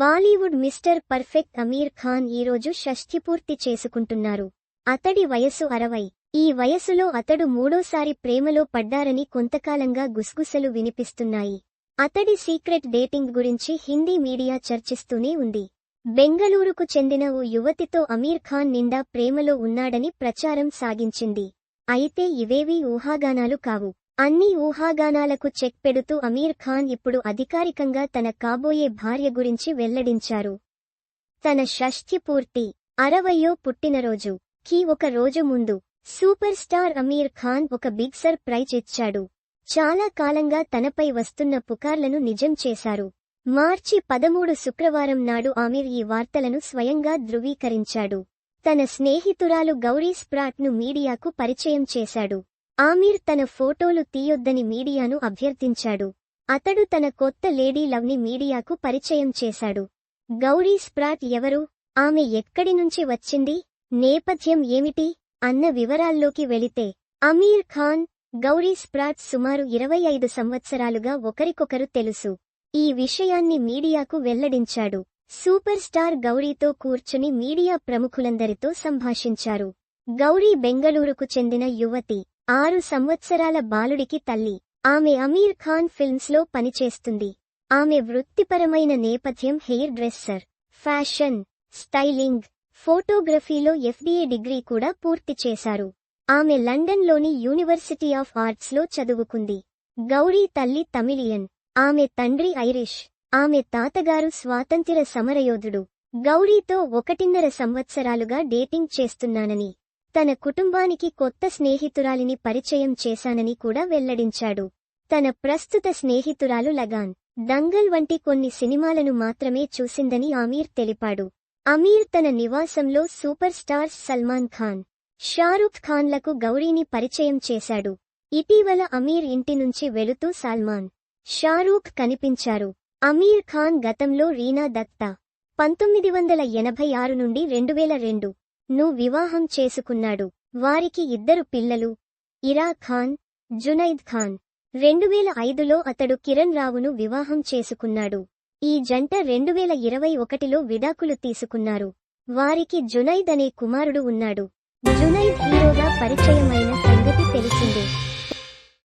Bollywood mister perfect Aamir Khan ఈరోజు షష్ఠి పూర్తి చేసుకుంటున్నారు. అతడి వయసు అరవై. ఈ వయసులో అతడు మూడోసారి ప్రేమలో పడ్డారని కొంతకాలంగా గుసగుసలు వినిపిస్తున్నాయి. అతడి సీక్రెట్ డేటింగ్ గురించి హిందీ మీడియా చర్చిస్తూనే ఉంది. బెంగళూరుకు చెందిన ఓ యువతితో అమీర్ ఖాన్ నిండా ప్రేమలో ఉన్నాడని ప్రచారం సాగించింది. అయితే ఇవేవీ ఊహాగానాలు కావు. అన్ని ఊహాగానాలకు చెక్ పెడుతూ అమీర్ ఖాన్ ఇప్పుడు అధికారికంగా తన కాబోయే భార్య గురించి వెల్లడించారు. తన షష్ఠి పూర్తి అరవయో పుట్టినరోజు కి ఒక రోజు ముందు సూపర్ స్టార్ అమీర్ ఖాన్ ఒక బిగ్ సర్ప్రైజ్ ఇచ్చాడు. చాలా కాలంగా తనపై వస్తున్న పుకార్లను నిజం చేశారు. మార్చి పదమూడు శుక్రవారం నాడు ఆమీర్ ఈ వార్తలను స్వయంగా ధృవీకరించాడు. తన స్నేహితురాలు గౌరీ స్ప్రాట్ను మీడియాకు పరిచయం చేశాడు. ఆమీర్ తన ఫోటోలు తీయొద్దని మీడియాను అభ్యర్థించాడు. అతడు తన కొత్త లేడీ లవ్ని మీడియాకు పరిచయం చేశాడు. గౌరీ స్ప్రాట్ ఎవరు? ఆమె ఎక్కడి నుంచి వచ్చింది? నేపథ్యం ఏమిటి? అన్న వివరాల్లోకి వెళితే అమీర్ ఖాన్ గౌరీ స్ప్రాట్ సుమారు ఇరవై ఐదు సంవత్సరాలుగా ఒకరికొకరు తెలుసు. ఈ విషయాన్ని మీడియాకు వెల్లడించాడు. సూపర్ స్టార్ గౌరీతో కూర్చుని మీడియా ప్రముఖులందరితో సంభాషించారు. గౌరీ బెంగళూరుకు చెందిన యువతి ఆరు సంవత్సరాల బాలుడికి తల్లి. ఆమె అమీర్ ఖాన్ ఫిల్మ్స్లో పనిచేస్తుంది. ఆమె వృత్తిపరమైన నేపథ్యం హెయిర్ డ్రెస్సర్ ఫ్యాషన్ స్టైలింగ్ ఫోటోగ్రఫీలో ఎఫ్బీఏ డిగ్రీ కూడా పూర్తి చేశారు. ఆమె లండన్లోని యూనివర్సిటీ ఆఫ్ ఆర్ట్స్లో చదువుకుంది. గౌరీ తల్లి తమిళియన్. ఆమె తండ్రి ఐరిష్. ఆమె తాతగారు స్వాతంత్ర్య సమరయోధుడు. గౌరీతో ఒకటిన్నర సంవత్సరాలుగా డేటింగ్ చేస్తున్నానని. తన కుటుంబానికి కొత్త స్నేహితురాలిని పరిచయం చేశానని కూడా వెల్లడించాడు. తన ప్రస్తుత స్నేహితురాలు లగాన్. దంగల్ వంటి కొన్ని సినిమాలను మాత్రమే చూసిందని అమీర్ తెలిపాడు. అమీర్ తన నివాసంలో సూపర్ స్టార్ సల్మాన్ ఖాన్ షారూఖ్ ఖాన్లకు గౌరీని పరిచయం చేశాడు. ఇటీవల అమీర్ ఇంటి నుంచి వెళుతూ సల్మాన్ షారూఖ్ కనిపించారు. అమీర్ ఖాన్ గతంలో రీనా దత్తా పంతొమ్మిది వందల ఎనభై ఆరు నుండి రెండువేల రెండు ను వివాహం చేసుకున్నాడు. వారికి ఇద్దరు పిల్లలు. ఇరా ఖాన్ జునైద్ ఖాన్. రెండువేల ఐదులో అతడు కిరణ్ రావును వివాహం చేసుకున్నాడు. ఈ జంట రెండువేల ఇరవై ఒకటిలో విడాకులు తీసుకున్నారు. వారికి జునైద్ అనే కుమారుడు ఉన్నాడు. జునైద్ హీరోగా పరిచయమైన సంగతి తెలిసిందే.